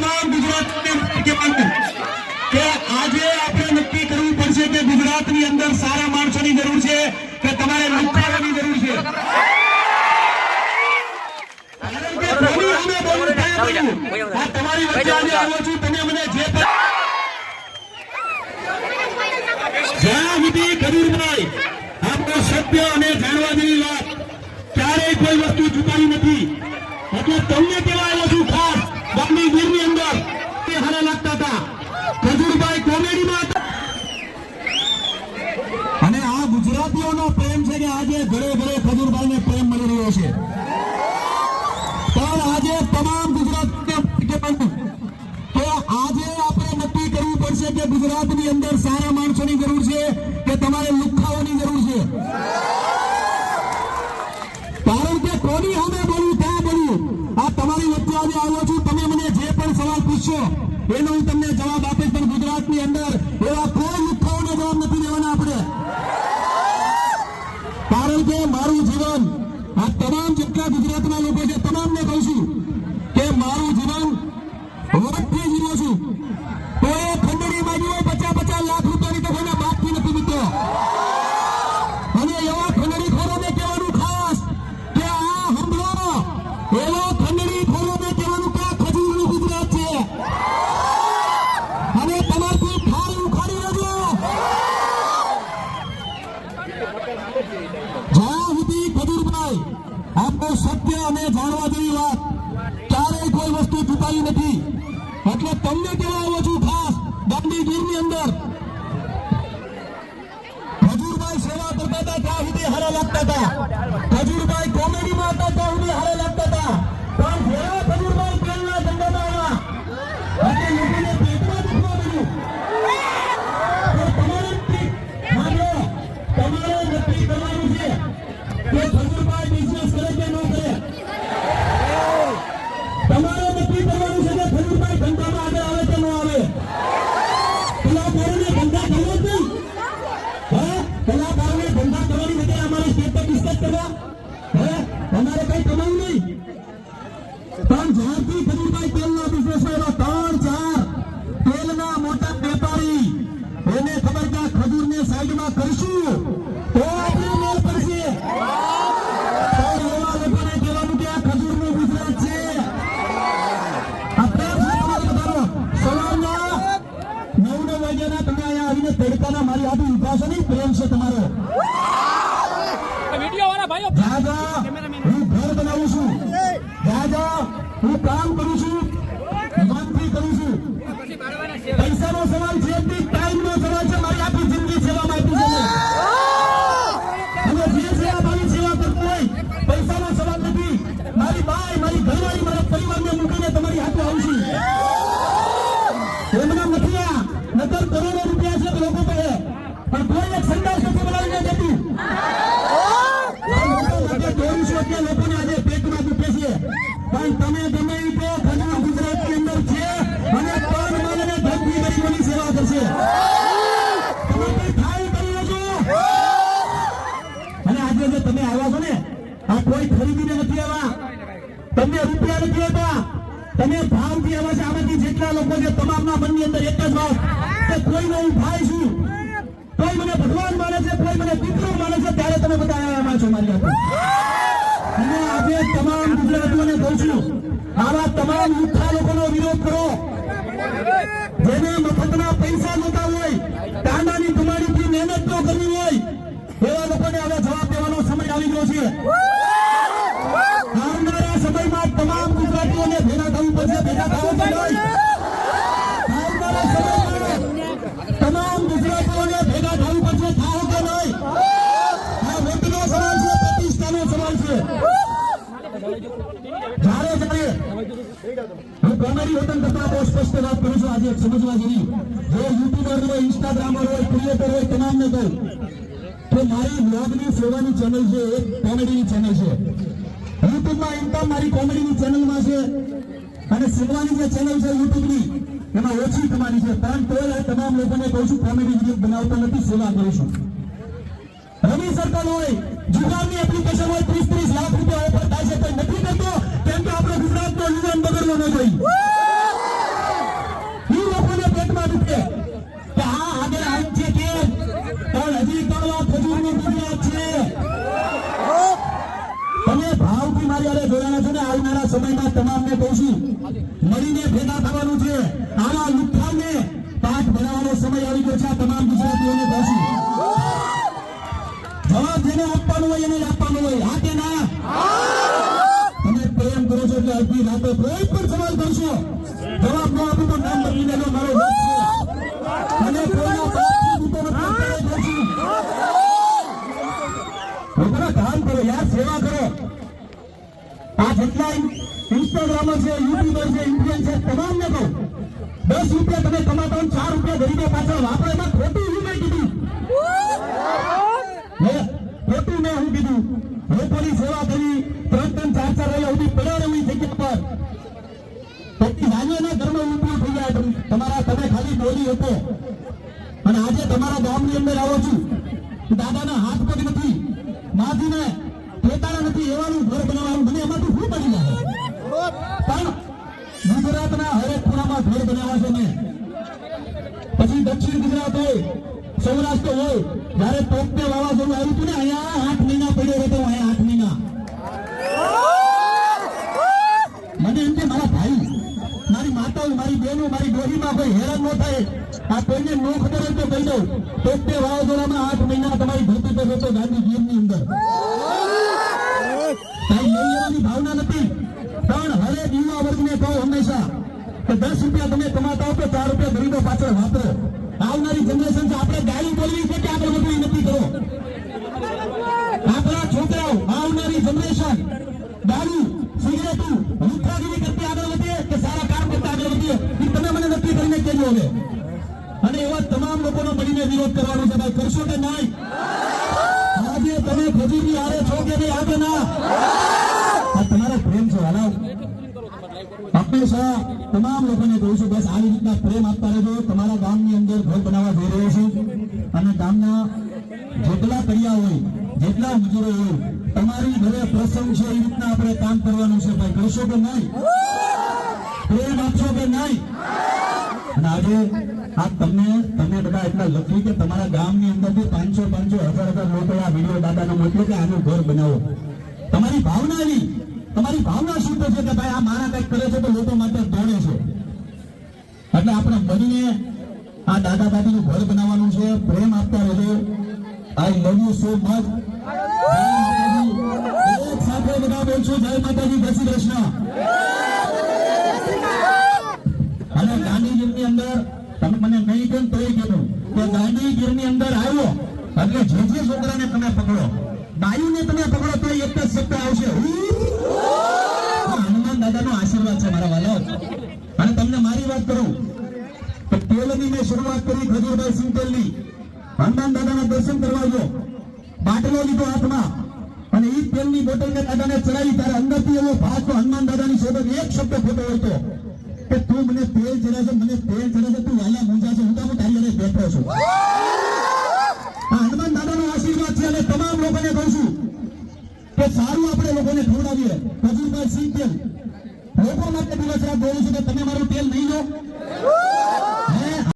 તમામ ગુજરાતને કે આજે આપણે નક્કી કરવું પડશે કે ગુજરાતની અંદર સારા માણસોની જરૂર છે કે તમારે લુખાવાની જરૂર છે. કારણ કે કોની સામે બોલવું ક્યાં બોલવું? આ તમારી વચ્ચે આજે આવ્યો છું તમે મને જે જ્યાં સુધી ખજૂરભાઈ આપણો સત્ય અને જાણવા જેવી વાત ક્યારેય કોઈ વસ્તુ છુપાઈ નથી. એટલે તમને કેવા આવ્યો છું ખાસ અંદર તે હારે લાગતા હતા. ખજુરભાઈ કોમેડીમાં હતા અને આ ગુજરાતીઓનો પ્રેમ છે કે આજે ઘરે ઘરે ખજુરભાઈને પ્રેમ મળી રહ્યો છે. પણ આજે તમામ ગુજરાતીઓ કે આજે આપણે નક્કી કરવું પડશે કે ગુજરાતની અંદર સારા માણસોની જરૂર છે કે તમારે લુખાઓની જરૂર છે કારણ કે કોની સામે બોલવું ત્યાં બોલવું આ તમારી વચ્ચે આજે આવ્યો છું તમે મને જે પણ સવાલ પૂછશો એનો હું તમને જવાબ આપીશ, પણ ગુજરાતની અંદર એવા કોઈ લુખાઓને જવાબ નથી દેવાના આપણે. કારણ કે મારું જીવન, આ તમામ જેટલા ગુજરાતના લોકો છે, તમામને કહું છું કે મારું જીવન વર્ષથી જીવો છું. તો એ ખંડણી બાજુ પચાસ પચાસ લાખ રૂપિયાની તો કોઈના બાપથી નથી મિત્રો. અને એવા અને જાણવા જેવી વાત, ક્યારેય કોઈ વસ્તુ છુપાઈ નથી. એટલે તમને કહેવા આવો છું ખાસની અંદર. હજુરભાઈ સેવા કરતા હતા ત્યાં સુધી હારા લાગતા હતા. ખજૂરભાઈ પણ જ્યારથી ખજૂરભાઈ તેલના બિઝનેસમાં એવા ત્રણ ચાર. તેલના તમે અહીંયા આવીને તડકાના મારી હાથે વિકાસ છો નહીં? પ્રેમ છે તમારો વીડિયો વાળા ભાઈઓ દાદા હું ઘર બનાવું છું દાદા કરું છું મનથી કરું છું પૈસાનો સવાલ છે ખરીદીને નથી આવ્યા. તમને રૂપિયા નથી આપ્યા તમે ભાવથી આવ્યા છે. આમાંથી જેટલા લોકો છે, તમામના મનની અંદર એક જ વાત. કે કોઈનો હું ભાઈ છું. કોઈ મને ભગવાન માને છે કોઈ મને પિતૃ માને છે, ત્યારે તમે બધા આવ્યા છો મારી હાથે અને આજે તમામ ગુજરાતીઓને કહું છું, આવા તમામ લુખ્ખા લોકોનો વિરોધ કરો. જેને મફતના પૈસા જોતા હોય કાંદાની કમાણીથી મહેનત ન કરવી હોય, એવા લોકોને હવે જવાબ દેવાનો સમય આવી ગયો છે. ગુજરાતીઓને ભેગા થવું પડશે? ભેગા થવું તમામ ગુજરાતીઓને ભેગા પડશે થાવ કે નહીં? આ વોટનો સવાલ છે પ્રતિષ્ઠાનો સવાલ છે. જ્યારે જ્યારે હું કરતા બહુ સ્પષ્ટ વાત કરું છું આજે સમજવા જેવી. જે યુટ્યુબર હોય ઇન્સ્ટાગ્રામર હોય ક્રિએટર હોય તમામને કહું કે મારી બ્લોગની સેવાની ચેનલ છે એક કોમેડીની ચેનલ છે. ઇન્કમ મારી કોમેડીની ચેનલમાં છે. અને સેવાની જે ચેનલ છે યુટ્યુબની, એમાં ઓછી તમારી છે. પરંતુ તમામ લોકોને કહું છું, કોમેડી વીડિયો બનાવતા નથી સેવા કરું છું. રવિ સર્કલ હોય, જુગારની એપ્લિકેશન હોય, ત્રીસ ત્રીસ લાખ રૂપિયા ઓફર થાય છે કોઈ નથી કરતો કેમ કે આપણે ગુજરાતનો યુવાન બગડવો ન જોઈએ. સમયમાં તમામને છું, મળીને ભેગા થવાનું છે. આવા લુખ્ખાને પાઠ ભણાવવાનો સમય આવી ગયો છે. આ તમામ ગુજરાતીઓને છું. જવાબ જેને આપવાનું હોય એને આપવાનો હોય. હા કે ના? તમે પ્રેમ કરો છો એટલે અડધી રાતે કોઈ પણ સવાલ કરશો. જવાબ ન આપું તો નામ બદલી દેજો, મારો આ જેટલા ઇન્સ્ટાગ્રામર છે યુટ્યુબર છે ઇન્ફ્લુએન્સર તમામને કહું. દસ રૂપિયા તમે કમાતા ચાર રૂપિયા ગરીબો પાછળ વાપરો, એમાં ખોટું શું મેં કીધું. ખોટું મેં હું કીધું. લોકોની સેવા કરી, ત્રણ ત્રણ ચાર ચાર રહ્યા સુધી પડ્યા રહેવી જગ્યા પર. પછી નાના ઘરમાં ઉપયોગ થઈ તમારા તમે ખાલી બોલી હતો. અને આજે તમારા ગામની અંદર આવો છું. દાદાના હાથ પગ નથી. માથીને પોતાના નથી, એવાનું ઘર બનાવવાનું મને એમાંથી શું બની જાય પણ ગુજરાતના હરેક ખૂણામાં ઘર બનાવ્યા છે મેં પછી દક્ષિણ ગુજરાત હોય, સૌરાષ્ટ્ર હોય, જયારે તોપતે વાવાઝોડું આવ્યું હતું ને, અહીંયા આઠ મહિના પડ્યો હતો અહીંયા આઠ મહિના. મને એમ કે મારા ભાઈ, મારી માતાઓ, મારી બહેનો, મારી ડોહીમાં કોઈ હેરાન ન થાય. આ કોઈને ન ખબર હોય તો કહી દઉં. તોપતે વાવાઝોડામાં આઠ મહિના તમારી ધરતી પર હતો ગાંધી ગીરની અંદર કાંઈ લઈ લેવાની ભાવના નથી પણ હરેક યુવા વર્ગને કહો હંમેશા કે દસ રૂપિયા તમે કમાતા હો તો ચાર રૂપિયા ગરીબો પાછળ વાપરો. આવનારી જનરેશન છે, આપણે ગાડી બોલવી છે કે આપણે બધું નક્કી કરો? આપણા છોકરાઓ, આવનારી જનરેશન દારૂ, સિગરેટું લુખાગીરી કરતી આગળ વધે કે સારા કામ કરતા આગળ વધીએ? એ તમે મને નક્કી કરીને કહેજો હવે. અને એવા તમામ લોકોનો મળીને વિરોધ કરવાનો છે, ભાઈ, કરશો કે નહીં આજે તમે ખજૂરી આરે છો કે નહીં આજે ના આ તમારો પ્રેમ છે હલાવ હંમેશા તમામ લોકોને કહું છું, બસ આવી રીતના પ્રેમ આપતા રહેજો. તમારા ગામની અંદર ઘર બનાવવા જઈ રહ્યો છું અને ગામના જેટલા કડિયા હોય, જેટલા મજૂરો હોય, તમારી ઘરે પ્રસંગ છે, એ રીતના આપણે કામ કરવાનું છે, ભાઈ. કરશો કે નહીં? પ્રેમ આપશો કે નહીં? અને આજે આ તમને તમે બધા એટલા લખી કે તમારા ગામની અંદરથી પાંચસો પાંચસો હજાર હજાર લોકો આ વીડિયો દાદાને મોકલો કે આનું ઘર બનાવો. તમારી ભાવના એવી? તમારી ભાવના શુદ્ધ છે કે ભાઈ આ મારા કંઈક કરે છે તો લોકો માટે દોડે છે? એટલે આપણે બનીને આ દાદા દાદીનું ઘર બનાવવાનું છે, પ્રેમ આપતા રહેજો. I love you so much સાથે બધા બોલશો, જય માતાજી, જય શ્રી કૃષ્ણ. અને ગાંધીગીરની અંદર, તમે મને નહીં કેમ તો એ કીધું કે ગાંધીગીરની અંદર આવ્યો, એટલે જે જે છોકરાને તમે પકડો, બાયુને તમે પકડો તો એક જ શબ્દ આવશે. દાદાનો આશીર્વાદ છે મારા વાલાઓ અને તમને મારી વાત કરું, તો તેલની મેં શરૂઆત કરી ખજૂરભાઈ સિંગતેલની હનુમાન દાદાના દર્શન કરવા ગયો બાટલો લીધો હાથમાં. અને એ તેલની બોટલ મેં દાદાને ચડાવી, ત્યારે અંદરથી એવો ભાગ હનુમાન દાદાની શોધે એક શબ્દ ખોટો હતો કે તું મને તેલ ચડાશે મને તેલ ચડાશે તું વાલા મૂંઝા છે હું તો તારી હારે બેઠો છું. હનુમાન દાદાનો આશીર્વાદ છે અને તમામ લોકોને કહું છું કે સારું આપણે લોકોને ખવડાવીએ. ખજૂરભાઈ સિંહ તેલ. લોકો માટે દિવસ રાત બોલું છું કે તમે મારું તેલ નહીં લો.